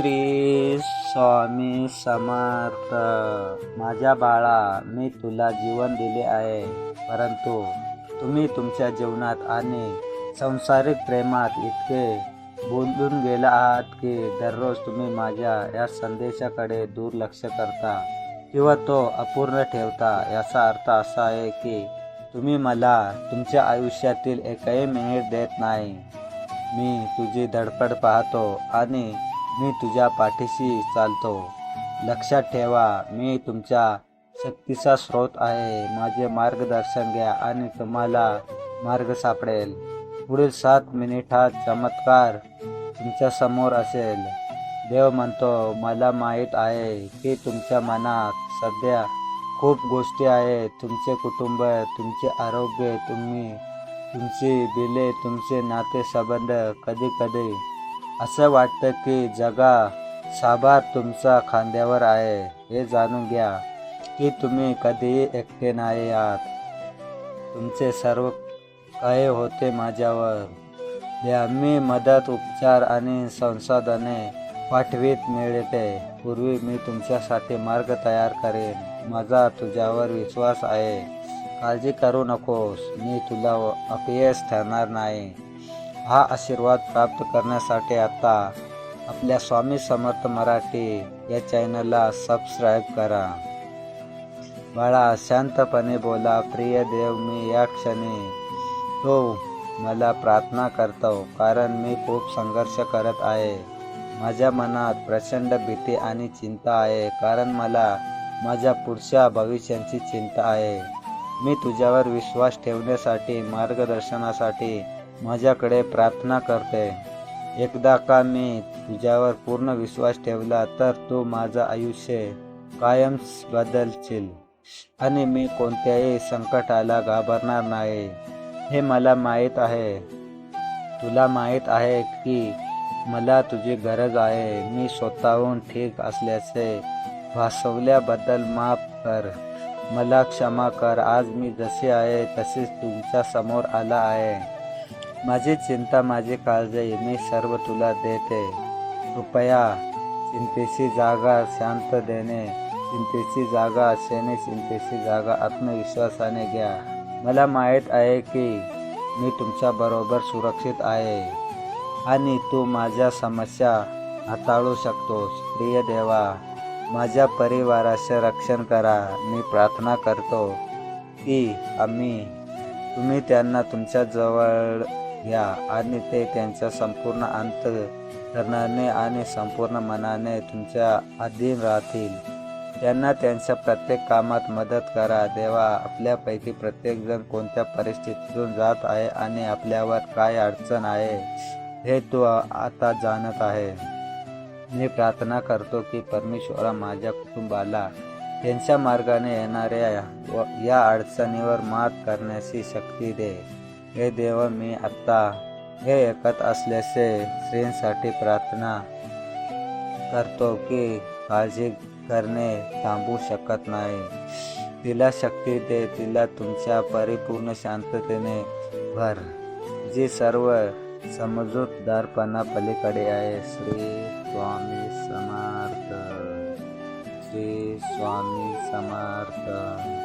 श्री स्वामी समर्थ. माझ्या बाळा मी तुला जीवन दिले आहे परंतु तुम्ही तुमच्या जीवनात आणि संसारिक प्रेमात इतके बोलून गेला आहात की दररोज तुम्ही माझ्या या संदेशाकडे दुर्लक्ष करता किंवा तो अपूर्ण ठेवता. याचा अर्थ असा आहे की तुम्ही मला तुमच्या आयुष्यातील एकही मिनिट देत नाही. मी तुझी धडपड पाहतो आणि मी तुझ्या पाठीशी चालतो. लक्षात ठेवा मी तुमच्या शक्तीचा स्रोत आहे. माझे मार्गदर्शन घ्या आणि तुम्हाला मार्ग सापडेल. पुढील सात मिनिटात चमत्कार तुमच्यासमोर असेल. देव म्हणतो मला माहीत आहे की तुमच्या मनात सध्या खूप गोष्टी आहेत. तुमचे कुटुंब तुमचे आरोग्य तुम्ही तुमची बिले तुमचे नातेसंबंध कधी कधी असं वाटतं की जगा साभार तुमचा खांद्यावर आहे हे जाणून घ्या की तुम्ही कधीही एकटे नाही आहात. तुमचे सर्व काय होते माझ्यावर. द्या मी मदत उपचार आणि संसाधने पाठवीत मिळते. पूर्वी मी तुमच्यासाठी मार्ग तयार करेन. माझा तुझ्यावर विश्वास आहे. काळजी करू नकोस. मी तुला अपयश ठरणार नाही. हा आशीर्वाद प्राप्त करण्यासाठी आता आपल्या स्वामी समर्थ मराठी या चॅनलला सबस्क्राईब करा. बाळा शांतपणे बोला. प्रिय देव मी या क्षणी तो मला प्रार्थना करतो कारण मी खूप संघर्ष करत आहे. माझ्या मनात प्रचंड भीती आणि चिंता आहे कारण मला माझ्या पुढच्या भविष्याची चिंता आहे. मी तुझ्यावर विश्वास ठेवण्यासाठी मार्गदर्शनासाठी माझ्याकडे प्रार्थना करते. एकदा का मी तुझ्यावर पूर्ण विश्वास ठेवला तर तू माझं आयुष्य कायम बदलशील आणि मी कोणत्याही संकटाला घाबरणार नाही. हे मला माहीत आहे. तुला माहीत आहे की मला तुझी गरज आहे. मी स्वतःहून ठीक असल्याचे भासवल्याबद्दल माफ कर. मला क्षमा कर. आज मी जसे आहे तसेच तुमच्यासमोर आला आहे. माझी चिंता माझी काळजी मी सर्व तुला देते. कृपया चिंतेची जागा शांत देणे. चिंतेची जागा असणे चिंतेची जागा आत्मविश्वासाने घ्या. मला माहीत आहे की मी तुमच्या बरोबर सुरक्षित आहे आणि तू माझ्या समस्या हाताळू शकतोस. प्रिय देवा माझ्या परिवाराचे रक्षण करा. मी प्रार्थना करतो की आम्ही तुम्ही त्यांना तुमच्या जवळ घ्या आणि ते त्यांच्या संपूर्ण अंतकरणाने आणि संपूर्ण मनाने तुमच्या अधीन राहतील. त्यांना त्यांच्या प्रत्येक कामात मदत करा. देवा आपल्यापैकी प्रत्येकजण कोणत्या परिस्थितीतून जात आहे आणि आपल्यावर काय अडचण आहे हे तू आता जाणत आहे. मी प्रार्थना करतो की परमेश्वरा माझ्या कुटुंबाला त्यांच्या मार्गाने येणाऱ्या व या अडचणीवर मात करण्याची शक्ती दे. हे देव मी आत्ता हे ऐकत असल्याचे स्त्रींसाठी प्रार्थना करतो की काळजी करणे थांबू शकत नाही. तिला शक्ती दे तिला तुमच्या परिपूर्ण शांततेने भर जी सर्व समजूतदारपणा पलीकडे आहे. श्री स्वामी समर्थ श्री स्वामी समर्थ.